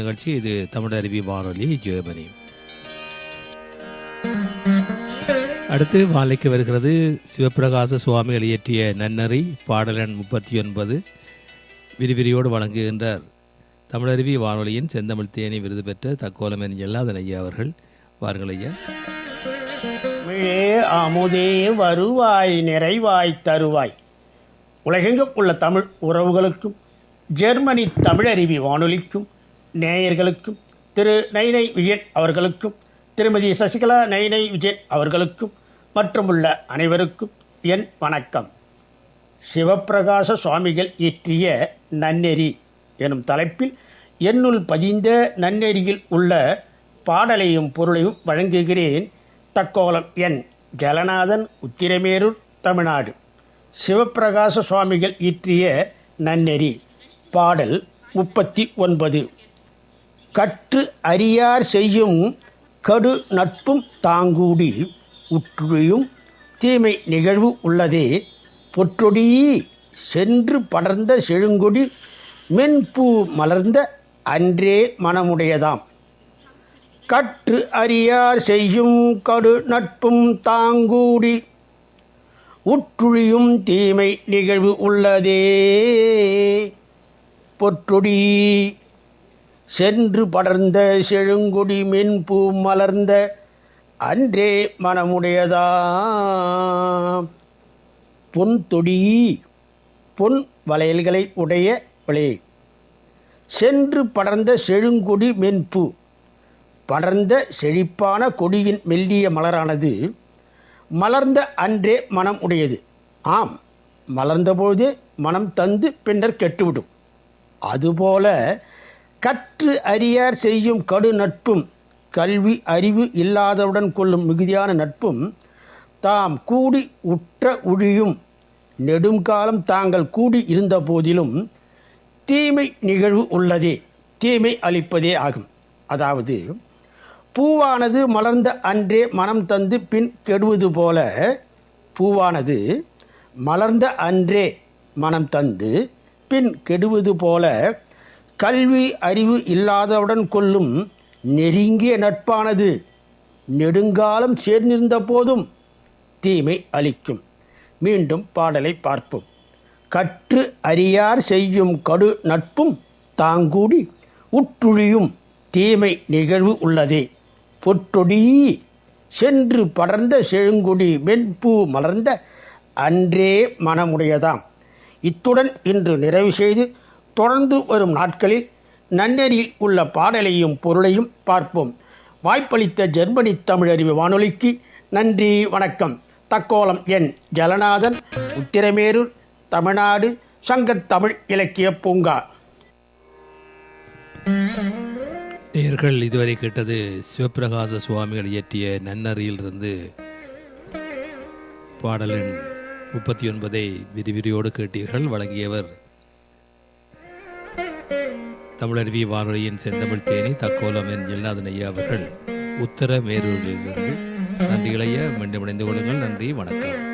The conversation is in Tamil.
நிகழ்ச்சி. இது தமிழ் அருவி வானொலி ஜெர்மனி. அடுத்து வாழைக்கு வருகிறது சிவபிரகாச சுவாமிகள் இயற்றிய நன்னறி பாடலன் முப்பத்தி ஒன்பது விரிவிரியோடு வழங்குகின்றார் தமிழருவி வானொலியின் செந்தமிழ் தேனி விருது பெற்ற தக்கோலமன் எல்லாதன் ஐயா அவர்கள். வாருங்கள் ஐயா. தமிழே அமுதே வருவாய் நிறைவாய் தருவாய். உலகெங்கும் உள்ள தமிழ் உறவுகளுக்கும் ஜெர்மனி தமிழருவி வானொலிக்கும் நேயர்களுக்கும் திரு நைனை விஜயன் அவர்களுக்கும் திருமதி சசிகலா நைனை விஜயன் அவர்களுக்கும் மற்றும் உள்ள அனைவருக்கும் என் வணக்கம். சிவப்பிரகாச சுவாமிகள் இயற்றிய நன்னெறி எனும் தலைப்பில் என்னுள் பதிந்த நன்னெறியில் உள்ள பாடலையும் பொருளையும் வழங்குகிறேன் தக்கோலம் என் ஜலநாதன் உத்திரமேரூர் தமிழ்நாடு. சிவப்பிரகாச சுவாமிகள் இயற்றிய நன்னெறி பாடல் முப்பத்தி ஒன்பது. கற்று அறியார் செய்யும் கடு நட்பும் தாங்கூடி உற்றுயும் தீமை நிகழ்வு உள்ளதே. பொற்றொடி சென்று படர்ந்த செழுங்கொடி மென்பூ மலர்ந்த அன்றே மனமுடையதாம். கற்று அறியார் செய்யும் கடு நட்பும் தாங்கூடி உற்றுழியும் தீமை நிகழ்வு உள்ளதே. பொற்றொடி சென்று படர்ந்த செழுங்குடி மென்பூ மலர்ந்த அன்றே மனமுடையதா பொன் தொடி பொன் வளையல்களை உடைய விளை. சென்று படர்ந்த செழுங்கொடி மென்பூ படர்ந்த செழிப்பான கொடியின் மெல்லிய மலரானது மலர்ந்த அன்றே மனம் உடையது ஆம் மலர்ந்தபோது மனம் தந்து பின்னர் கெட்டுவிடும். அதுபோல கற்று அறியார் செய்யும் கடு நட்பும் கல்வி அறிவு இல்லாதவுடன் கொள்ளும் மிகுதியான நட்பும் தாம் கூடி உற்ற ஒழியும். நெடுங்காலம் தாங்கள் கூடி இருந்த போதிலும் தீமை நிகழ்வு உள்ளதே தீமை அளிப்பதே ஆகும். அதாவது பூவானது மலர்ந்த அன்றே மனம் தந்து பின் கெடுவது போல பூவானது மலர்ந்த அன்றே மனம் தந்து பின் கெடுவது போல கல்வி அறிவு இல்லாதவுடன் கொள்ளும் நெருங்கிய நட்பானது நெடுங்காலம் சேர்ந்திருந்த போதும் தீமை அளிக்கும். மீண்டும் பாடலை பார்ப்போம். கற்று அறியார் செய்யும் கடு நட்பும் தாங்கூடி உற்றுழியும் தீமை நிகழ்வு உள்ளதே. பொற்றொடி சென்று படர்ந்த செழுங்குடி மென்பூ மலர்ந்த அன்றே மனமுடையதாம். இத்துடன் இன்று நிறைவு செய்து தொடர்ந்து வரும் நாட்களில் நன்னெறியில் உள்ள பாடலையும் பொருளையும் பார்ப்போம். வாய்ப்பளித்த ஜெர்மனி தமிழறிவு வானொலிக்கு நன்றி வணக்கம். தக்கோலம் என். ஜலநாதன் உத்திரமேரூர் தமிழ்நாடு சங்கத்தமிழ் இலக்கிய பூங்கா. நேர்கள் இதுவரை கேட்டது சிவப்பிரகாச சுவாமிகள் இயற்றிய நன்னறியிலிருந்து பாடலின் முப்பத்தி ஒன்பதை விரிவிரியோடு கேட்டீர்கள். வழங்கியவர் தமிழருவி வானொலியின் செந்தமிழ் தேனி தக்கோலம் என் எல்லாதன் ஐயா அவர்கள் உத்தர மேரூரிலிருந்து நன்றி இளைய மீண்டும் இணைந்து கொள்ளுங்கள். நன்றி வணக்கம்.